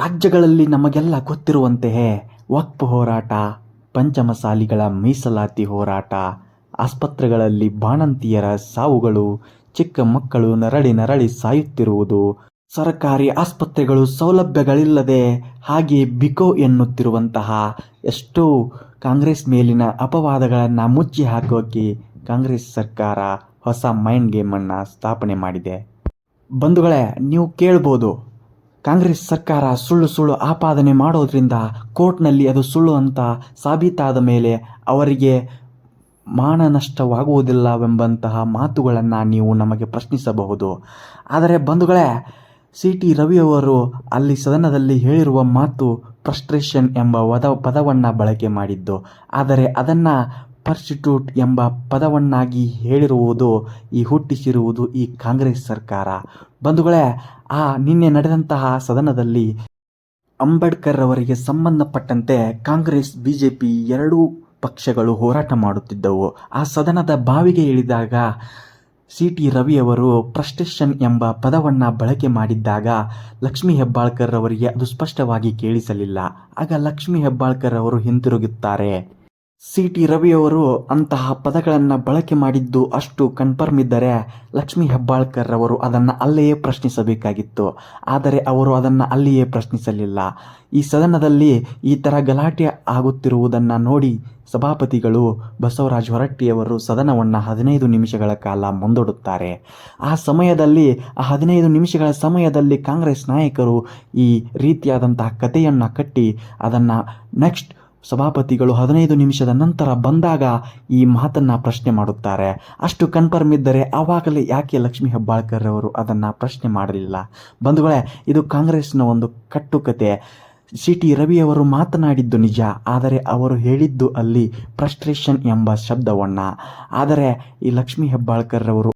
ರಾಜ್ಯಗಳಲ್ಲಿ ನಮಗೆಲ್ಲ ಗೊತ್ತಿರುವಂತೆಯೇ ವಕ್ಫ್ ಹೋರಾಟ, ಪಂಚಮಸಾಲಿಗಳ ಮೀಸಲಾತಿ ಹೋರಾಟ, ಆಸ್ಪತ್ರೆಗಳಲ್ಲಿ ಬಾಣಂತಿಯರ ಸಾವುಗಳು, ಚಿಕ್ಕ ಮಕ್ಕಳು ನರಳಿ ನರಳಿ ಸಾಯುತ್ತಿರುವುದು, ಸರಕಾರಿ ಆಸ್ಪತ್ರೆಗಳು ಸೌಲಭ್ಯಗಳಿಲ್ಲದೆ ಹಾಗೆ ಬಿಕೋ ಎನ್ನುತ್ತಿರುವಂತಹ ಎಷ್ಟೋ ಕಾಂಗ್ರೆಸ್ ಮೇಲಿನ ಅಪವಾದಗಳನ್ನು ಮುಚ್ಚಿ ಹಾಕೋಕೆ ಕಾಂಗ್ರೆಸ್ ಸರ್ಕಾರ ಹೊಸ ಮೈಂಡ್ ಗೇಮನ್ನು ಸ್ಥಾಪನೆ ಮಾಡಿದೆ. ಬಂಧುಗಳೇ, ನೀವು ಕೇಳ್ಬೋದು. ಕಾಂಗ್ರೆಸ್ ಸರ್ಕಾರ ಸುಳ್ಳು ಸುಳ್ಳು ಆಪಾದನೆ ಮಾಡೋದ್ರಿಂದ ಕೋರ್ಟ್ನಲ್ಲಿ ಅದು ಸುಳ್ಳು ಅಂತ ಸಾಬೀತಾದ ಮೇಲೆ ಅವರಿಗೆ ಮಾನನಷ್ಟವಾಗುವುದಿಲ್ಲವೆಂಬಂತಹ ಮಾತುಗಳನ್ನು ನೀವು ನಮಗೆ ಪ್ರಶ್ನಿಸಬಹುದು. ಆದರೆ ಬಂಧುಗಳೇ ಸಿ ಟಿ ರವಿಯವರು ಅಲ್ಲಿ ಸದನದಲ್ಲಿ ಹೇಳಿರುವ ಮಾತು ಫ್ರಸ್ಟ್ರೇಷನ್ ಎಂಬ ವದ ಪದವನ್ನು ಬಳಕೆ ಮಾಡಿದ್ದು. ಆದರೆ ಅದನ್ನು ಪರ್ಸಿಟ್ಯೂಟ್ ಎಂಬ ಪದವನ್ನಾಗಿ ಹೇಳಿರುವುದು ಈ ಹುಟ್ಟಿಸಿರುವುದು ಈ ಕಾಂಗ್ರೆಸ್ ಸರ್ಕಾರ. ಬಂಧುಗಳೇ, ಆ ನಿನ್ನೆ ನಡೆದಂತಹ ಸದನದಲ್ಲಿ ಅಂಬೇಡ್ಕರ್ ಅವರಿಗೆ ಸಂಬಂಧಪಟ್ಟಂತೆ ಕಾಂಗ್ರೆಸ್, ಬಿಜೆಪಿ ಎರಡೂ ಪಕ್ಷಗಳು ಹೋರಾಟ ಮಾಡುತ್ತಿದ್ದವು. ಆ ಸದನದ ಬಾವಿಗೆ ಇಳಿದಾಗ ಸಿ ಟಿ ರವಿಯವರು ಪ್ರಸ್ಟೇಷನ್ ಎಂಬ ಪದವನ್ನು ಬಳಕೆ ಮಾಡಿದ್ದಾಗ ಲಕ್ಷ್ಮೀ ಹೆಬ್ಬಾಳ್ಕರ್ ಅವರಿಗೆ ಅದು ಸ್ಪಷ್ಟವಾಗಿ ಕೇಳಿಸಲಿಲ್ಲ. ಆಗ ಲಕ್ಷ್ಮೀ ಹೆಬ್ಬಾಳ್ಕರ್ ಅವರು ಹಿಂತಿರುಗುತ್ತಾರೆ. ಸಿ ಟಿ ರವಿಯವರು ಅಂತಹ ಪದಗಳನ್ನು ಬಳಕೆ ಮಾಡಿದ್ದು ಅಷ್ಟು ಕನ್ಫರ್ಮ್ ಇದ್ದರೆ ಲಕ್ಷ್ಮೀ ಹೆಬ್ಬಾಳ್ಕರ್ ಅವರು ಅದನ್ನು ಅಲ್ಲಿಯೇ ಪ್ರಶ್ನಿಸಬೇಕಾಗಿತ್ತು. ಆದರೆ ಅವರು ಅದನ್ನು ಅಲ್ಲಿಯೇ ಪ್ರಶ್ನಿಸಲಿಲ್ಲ. ಈ ಸದನದಲ್ಲಿ ಈ ಥರ ಗಲಾಟೆ ಆಗುತ್ತಿರುವುದನ್ನು ನೋಡಿ ಸಭಾಪತಿಗಳು ಬಸವರಾಜ ಹೊರಟ್ಟಿಯವರು ಸದನವನ್ನು ಹದಿನೈದು ನಿಮಿಷಗಳ ಕಾಲ ಮುಂದೂಡುತ್ತಾರೆ. ಆ ಸಮಯದಲ್ಲಿ, ಆ ಹದಿನೈದು ನಿಮಿಷಗಳ ಸಮಯದಲ್ಲಿ ಕಾಂಗ್ರೆಸ್ ನಾಯಕರು ಈ ರೀತಿಯಾದಂತಹ ಕಥೆಯನ್ನು ಕಟ್ಟಿ ಅದನ್ನು ನೆಕ್ಸ್ಟ್ ಸಭಾಪತಿಗಳು ಹದಿನೈದು ನಿಮಿಷದ ನಂತರ ಬಂದಾಗ ಈ ಮಾತನ್ನು ಪ್ರಶ್ನೆ ಮಾಡುತ್ತಾರೆ. ಅಷ್ಟು ಕನ್ಫರ್ಮ್ ಇದ್ದರೆ ಆವಾಗಲೇ ಯಾಕೆ ಲಕ್ಷ್ಮೀ ಹೆಬ್ಬಾಳ್ಕರ್ ಅವರು ಅದನ್ನು ಪ್ರಶ್ನೆ ಮಾಡಲಿಲ್ಲ? ಬಂಧುಗಳೇ, ಇದು ಕಾಂಗ್ರೆಸ್ನ ಒಂದು ಕಟ್ಟುಕತೆ. ಸಿ ಟಿ ರವಿಯವರು ಮಾತನಾಡಿದ್ದು ನಿಜ, ಆದರೆ ಅವರು ಹೇಳಿದ್ದು ಅಲ್ಲಿ ಫ್ರಸ್ಟ್ರೇಷನ್ ಎಂಬ ಶಬ್ದವನ್ನು. ಆದರೆ ಈ ಲಕ್ಷ್ಮೀ ಹೆಬ್ಬಾಳ್ಕರ್ ಅವರು